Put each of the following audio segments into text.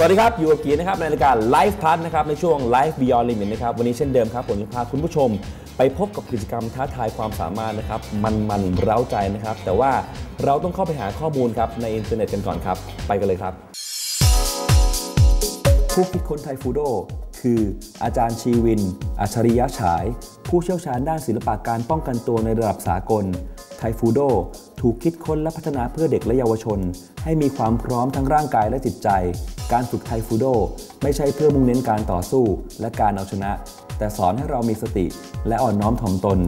สวัสดีครับ อยู่กับกีนะครับในรายการ Life Plus นะครับในช่วง Life Beyond Limit นะครับวันนี้เช่นเดิมครับผมจะพาคุณผู้ชม ไปพบกับกิจกรรมท้าทายความสามารถนะครับมันมันเร้าใจนะครับ แต่ว่าเราต้องเข้าไปหาข้อมูลครับในอินเทอร์เน็ตกันก่อนครับ ไปกันเลยครับผู้คิดค้นไทฟูโดคือ อาจารย์ชีวิน อัจฉริยะฉาย ผู้เชี่ยวชาญด้านศิลปะการป้องกันตัวในระดับสากล ไทฟูโดถูกคิดค้นและพัฒนาเพื่อเด็กและเยาวชน ให้มีความพร้อมทั้งร่างกายและจิตใจ การฝึกไทฟูโดไม่ใช่เพื่อมุ่งเน้นการต่อสู้และการเอาชนะ แต่สอนให้เรามีสติและอ่อนน้อมถ่อมตน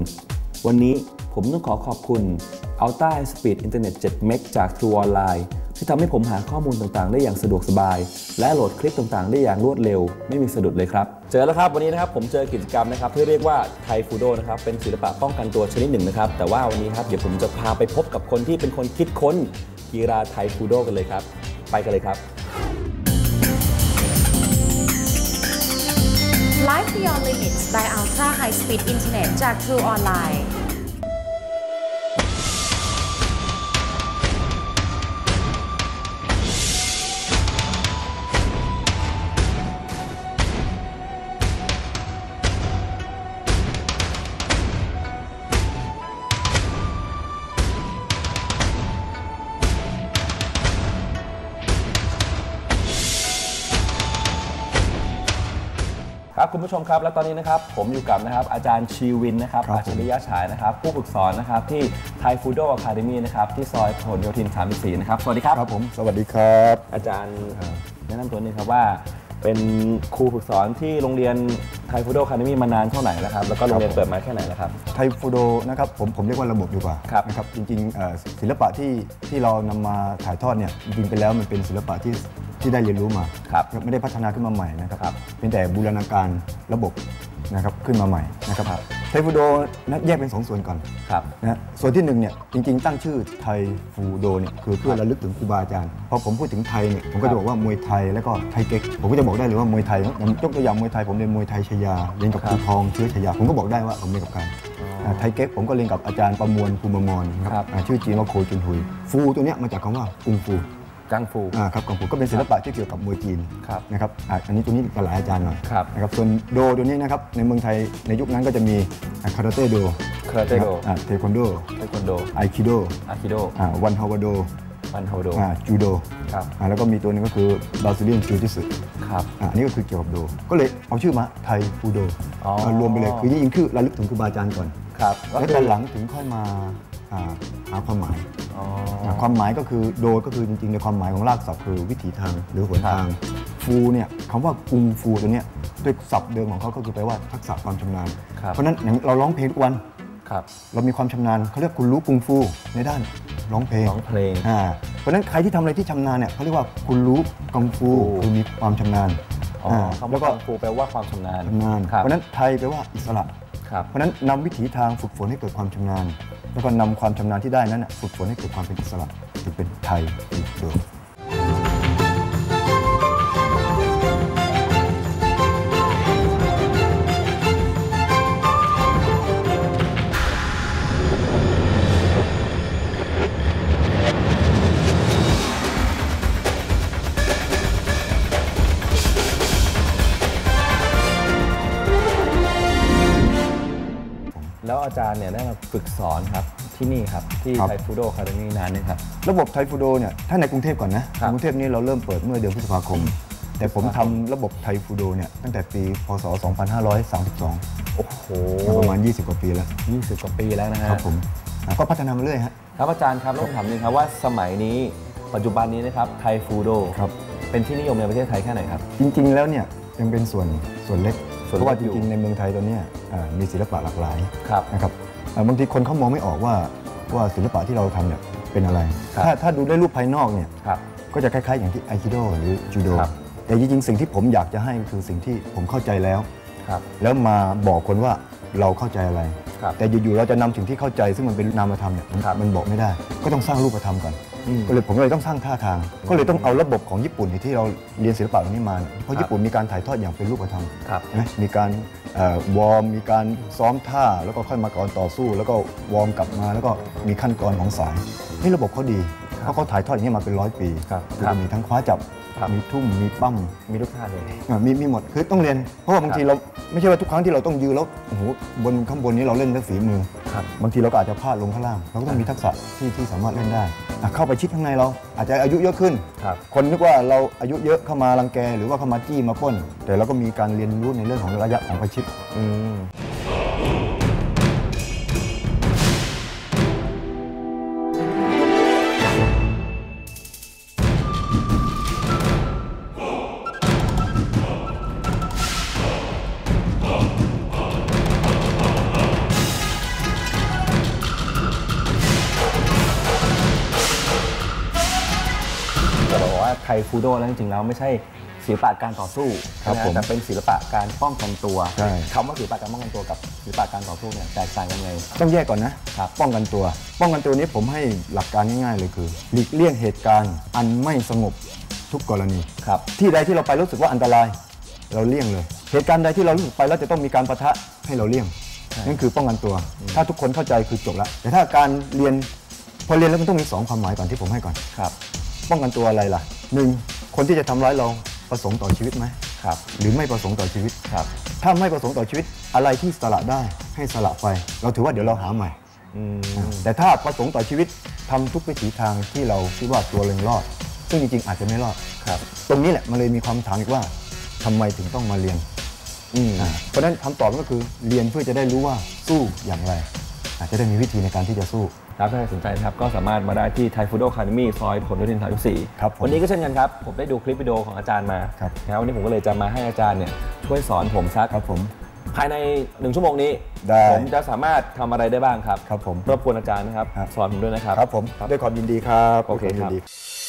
วันนี้ผมต้องขอขอบคุณ Alta High Speed Internet 7 m b จาก True Online ที่ทำให้ผมหาข้อมูลต่างๆ ได้อย่างสะดวกสบาย และโหลดคลิปต่างๆ ได้อย่างรวดเร็ว ไม่มีสะดุดเลยครับ เจอแล้วครับวันนี้นะครับผมเจอกิจกรรมนะครับที่เรียกว่าไทฟูโดนะครับเป็นศิลปะป้องกันตัวชนิดหนึ่งนะครับ แต่ว่าวันนี้ครับเดี๋ยวผมจะพาไปพบกับคนที่เป็นคนคิดค้นกีฬาไทฟูโดกันเลยครับ ไปกันเลยครับ Life Beyond Limits by Ultra High Speed Internet จาก True Online ครับคุณผู้ชมครับ และตอนนี้นะครับผมอยู่กับนะครับอาจารย์ชีวินนะครับครับอัจฉริยะฉายนะครับผู้ฝึกสอนนะครับที่ไทฟูโดอะคาเดมีนะครับที่ซอยพหลโยธิน 34 นะครับ สวัสดีครับ ครับผม สวัสดีครับ อาจารย์แนะนำตัวหนึงครับว่า เป็นครูฝึกสอนที่โรงเรียนไทฟูโดอะคาเดมีมานานเท่าไหร่แล้วครับแล้วก็โรงเรียนครับผมเปิดมาแค่ไหนแล้วครับ ไทฟูโดนะครับผมผมเรียกว่าระบบดีกว่าครับนะครับจริงๆเอ่อศิลปะที่ที่เรานำมาถ่ายทอดเนี่ยจริงๆไปแล้วมันเป็นศิลปะที่ ที่ได้เรียนรู้มาครับไม่ได้พัฒนาขึ้นมาใหม่นะครับครับเป็นแต่บูรณาการระบบนะครับขึ้นมาใหม่นะครับครับไทฟูโดนะแยกเป็นสองส่วนก่อนครับนะส่วนที่หนึ่งเนี่ยจริง ๆ ตั้งชื่อไทฟูโดเนี่ยคือเพื่อระลึกถึงครูบาอาจารย์พอผมพูดถึงไทยเนี่ยผมก็ครับจะบอกว่ามวยไทยแล้วก็ไทยเก๊กผมก็จะบอกได้เลยว่ามวยไทยอย่างยกตัวอย่างมวยไทยผมเรียนมวยไทยชยาเรียนกับครัคบรูทองเชื้อชยาผมก็บอกได้ว่าผมเรียนกับใคราไทยเก๊กผมก็เรียนกับอาจารย์ประมวลภูมิมรคครัรับบอ่าชื่อจีนว่าโคจุนหุยฟูตัวเนี้ยมาจากคำว่ากุงฟู กังฟูอ่าครับกุงฟูก็เป็นศิลปะที่เกี่ยวกับมวยจีนครับนะครับอ่าอันนี้ตัวนี้ก็หลายอาจารย์หน่อยครับนะครับส่วนโดตัวนี้นะครับในเมืองไทยในยุคนั้นก็จะมีคาราเต้โดคาราเต้โดเทควันโดเทควันโดไอคิโดอาคิโดวันฮาวาโดวันโฮโดจูโดครับแล้วก็มีตัวหนึงก็คือบราซิเลียนจูจิสึครับอันนี้ก็คือเกี่ยวกับโด ก็เลยเอาชื่อมาไทยฟูโดอ๋อมารวมไปเลยคือยิ่งคือระลึกถึงครูบาอาจารย์ก่อนครับก็แล้วคือตอนหลังถึงค่อยมาอ่า หาความหมายอ๋อาความหมายก็คือโดก็คือจริงๆในความหมายของรากศัพท์คือวิถีทางหรือหนทาง ฟูเนี่ยคำว่ากุงฟูตัวเนี้ยด้วยศัพท์เดิมของเขาก็คือแปลว่าทักษะความชำนาญครับเพราะฉะนั้นอย่างเราร้องเพลงทุกวันครับเรามีความชำนาญเขาเรียกคุณรู้กุงฟูในด้านร้องเพลงร้องเพลงอ่าเพราะฉะนั้นใครที่ทำอะไรที่ชำนาญเนี่ยเขาเรียกว่าคุณรู้กังฟูฟูคือมีความชำนาญอ๋ออ่าคำแล้ว่าวก็กังฟูแปลว่าความชำนาญชำนาญครับเพราะฉะนั้นไทยแปลว่าอิสระครับ เพราะฉะนั้นนำวิถีทางฝึกฝนให้เกิดความชำนาญ แล้วก็นำความชำนาญที่ได้นั้นฝึกฝนให้เกิดความเป็นอิสระถึงเป็นไทยโดย อาจารย์เนี่ยได้มาฝึกสอนครับที่นี่ครับ ที่ครับ ไทฟูโดคาเดมี่นานนี่ครับ ระบบไทฟูโดเนี่ยถ้าในกรุงเทพก่อนนะครับในกรุงเทพนี่เราเริ่มเปิดเมื่อเดือนพฤษภาคม แต่ผมทำระบบไทฟูโดเนี่ยตั้งแต่ปีพศ 2532โอ้โหประมาณ 20 กว่าปีแล้ว20 กว่าปีแล้วนะฮะ ครับผมอะก็พัฒนามาเรื่อยฮะ ครับอาจารย์ครับแล้วผมถามหนึงครับว่าสมัยนี้ปัจจุบันนี้นะครับไทฟูโดครับ เป็นที่นิยมในประเทศไทยแค่ไหนครับ จริงๆแล้วเนี่ยยังเป็นส่วนส่วนเล็กส่วน เพเล็กราะว่าจอยู่ริงๆในเมืองไทยตอนเนี้ยอ่ามีศิลปะหลากหลายครับนะครับอ่าบางทีคนเขามองไม่ออกว่าว่าศิลปะที่เราทำเนี่ยเป็นอะไรครับถ้าถ้าดูด้วยรูปภายนอกเนี่ยครับก็จะคล้าย ๆ อย่างที่ไอคิโดหรือจูโดครับแต่จริงๆสิ่งที่ผมอยากจะให้คือสิ่งที่ผมเข้าใจแล้วครับแล้วมาบอกคนว่าเราเข้าใจอะไรครับ แต่อยู่ๆเราจะนำสิ่งที่เข้าใจ ซึ่งมันเป็นนามธรรมเนี่ยมันครับมันบอกไม่ได้ ก็ต้องสร้างรูปธรรมก่อนอืมก็เลยผมก็เลยต้องสร้างท่าทาง ก็เลยต้องเอาระบบของญี่ปุ่นที่เราเรียนศิลปะตรงนี้มาเนี่ยเพครัราะบญี่ปุ่นมีการถ่ายทอดอย่างเป็นรูปธรรมครับนะมีการเอ่อวอร์มมีการซ้อมท่าแล้วก็ค่อยมาก่อนต่อสู้ แล้วก็วอร์มกลับมาแล้วก็มีขั้นตอนของสายนี่ระบบเขาดีเพราะเขาถ่ายทอดอย่างนี้มาเป็นร้อยปีครับคือมีทั้งคว้าจับ ครับ มีทุ่มมีปั้มมีทุกท่าเลย อะมีมีหมดคือต้องเรียน เพราะว่าบางทีเราไม่ใช่ว่าทุกครั้งที่เราต้องยืนแล้วโอ้โหบนข้างบนนี้เราเล่นด้วยฝีมือ ครับ บางทีเราก็อาจจะพลาดลงข้างล่าง เราก็ต้องมีทักษะที่ที่สามารถเล่นได้อะเข้าไปชิดข้างในเรา อาจจะอายุเยอะขึ้น ครับ คนนึกว่าเราอายุเยอะเข้ามารังแก หรือว่าเข้ามาจี้มาปล้น แต่เราก็มีการเรียนรู้ในเรื่องของระยะของประชิด อืม ไทฟูโดแล้วจริงๆแล้วไม่ใช่ศิลปะการต่อสู้ครับนะผมแต่เป็นศิลปะการป้องกันตัวใช่คำว่าศิลปะการป้องกันตัวกับศิลปะการต่อสู้เนี่ยแตกต่างกันไงต้องแยกก่อนนะครับป้องกันตัว ป้องกันตัวนี้ผมให้หลักการง่ายๆเลยคือ หลีกเลี่ยงเหตุการณ์อันไม่สงบทุกกรณีครับที่ใดที่เราไปรู้สึกว่าอันตราย เราเลี่ยงเลย เหตุการณ์ใดที่เรารู้สึกไปแล้วจะต้องมีการประทะให้เราเลี่ยงใช่นั่นคือป้องกันตัว ถ้าทุกคนเข้าใจคือจบละแต่ถ้าการเรียนพอเรียนแล้วมันต้องมีสองความหมายก่อนที่ผมให้ก่อนครับ ป้องกันตัวอะไรล่ะ หนึ่งคนที่จะทำร้ายเราประสงค์ต่อชีวิตไหมครับ หรือไม่ประสงค์ต่อชีวิตครับ ถ้าไม่ประสงค์ต่อชีวิตอะไรที่สละได้ให้สละไป เราถือว่าเดี๋ยวเราหาใหม่อืมแต่ถ้าประสงค์ต่อชีวิตทำทุกวิถีทางที่เราคิดว่าตัวเรารอด ซึ่งจริงๆอาจจะไม่รอดครับ ตรงนี้แหละมันเลยมีความถามอีกว่าทำไมถึงต้องมาเรียนอืมอ่าเพราะฉะนั้นคำตอบก็คือเรียนเพื่อจะได้รู้ว่าสู้อย่างไร อาจจะได้มีวิธีในการที่จะสู้ ครับถ้าใครสนใจนะครับก็สามารถมาได้ที่ไทฟูโดคา a มี่ซอยผลโยธิน34ครับผมวันนี้ก็เช่นกันครับ ผมได้ดูคลิปวิดีโอของอาจารย์มาครับนะครับวันนี้ผมก็เลยจะมาให้อาจารย์เนี่ยช่วยสอนผมสักครับผมภายในหนึ่งชั่วโมงนี้ได้ผมจะสามารถทำอะไรได้บ้างครับครับผมรบกวนอาจารย์นะครับครับ สอนผมด้วยนะครับครับผมด้วยความยินดีครับโอเคด้วยวามครับ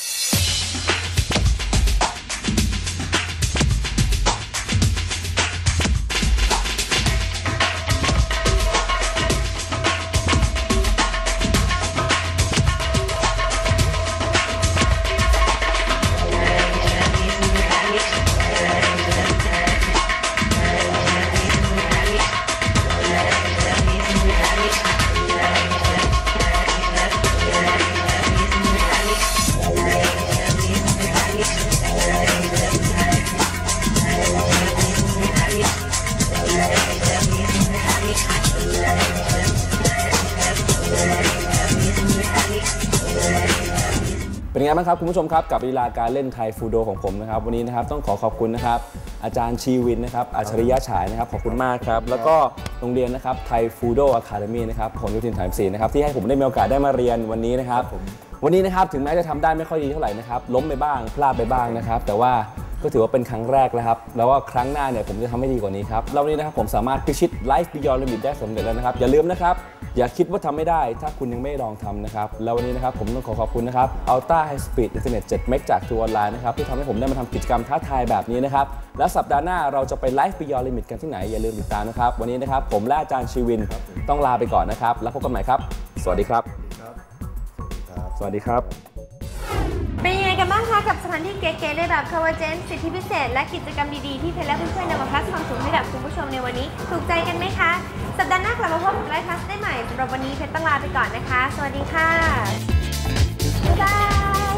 เป็นไงบ้างครับคุณผู้ชมครับกับลีลาการเล่นไทยฟูโดของผมนะครับวันนี้นะครับต้องขอขอบคุณนะครับอาจารย์ชีวินนะครับอัจฉริยะฉายนะครับขอบคุณมากครับแล้วก็โรงเรียนนะครับไทยฟูโดอะคาเดมี่นะครับผลยุทินถ่ายสีนะครับที่ให้ผมได้มีโอกาสได้มาเรียนวันนี้นะครับวันนี้นะครับถึงแม้จะทำได้ไม่ค่อยดีเท่าไหร่นะครับล้มไปบ้างพลาดไปบ้างนะครับแต่ว่าก็ถือว่าเป็นครั้งแรกแล้วครับ แล้วว่าครั้งหน้าเนี่ยผมจะทำให้ดีกว่านี้ครับแล้ววันนี้นะครับผมสามารถพิชิตไลฟ์ Beyond Limit ได้สำเร็จแล้วนะครับอย่าลืมนะครับ อย่าคิดว่าทำไม่ได้ ถ้าคุณยังไม่ลองทำนะครับ แล้ววันนี้นะครับผมต้องขอขอบคุณนะครับ Ultra High Speed Internet 7เมกจากทัวร์ออนไลน์นะครับที่ทำให้ผมได้มาทำกิจกรรมท้าทายแบบนี้นะครับ และสัปดาห์หน้าเราจะไปไลฟ์ Beyond Limit กันที่ไหน อย่าลืมติดตามนะครับ วันนี้นะครับผมและอาจารย์ชีวินต้องลาไปก่อนนะครับ แล้วพบกันใหม่ครับ สวัสดีครับ สวัสดีครับ เป็นยังไงกันบ้างคะ กับสถานที่เก๋ๆในแบบคาวาเจนสิทธิพิเศษ และกิจกรรมดีๆที่เพลและเพื่อนๆนำมาพัฒความสุขให้กับคุณผู้ชมในวันนี้ ถูกใจกันไหมคะ สัปดาห์หน้ากลับมาพบกับไลฟ์พลาสได้ใหม่สำหรับวันนี้เพชรต้องลาไปก่อนนะคะ สวัสดีค่ะบ๊ายบาย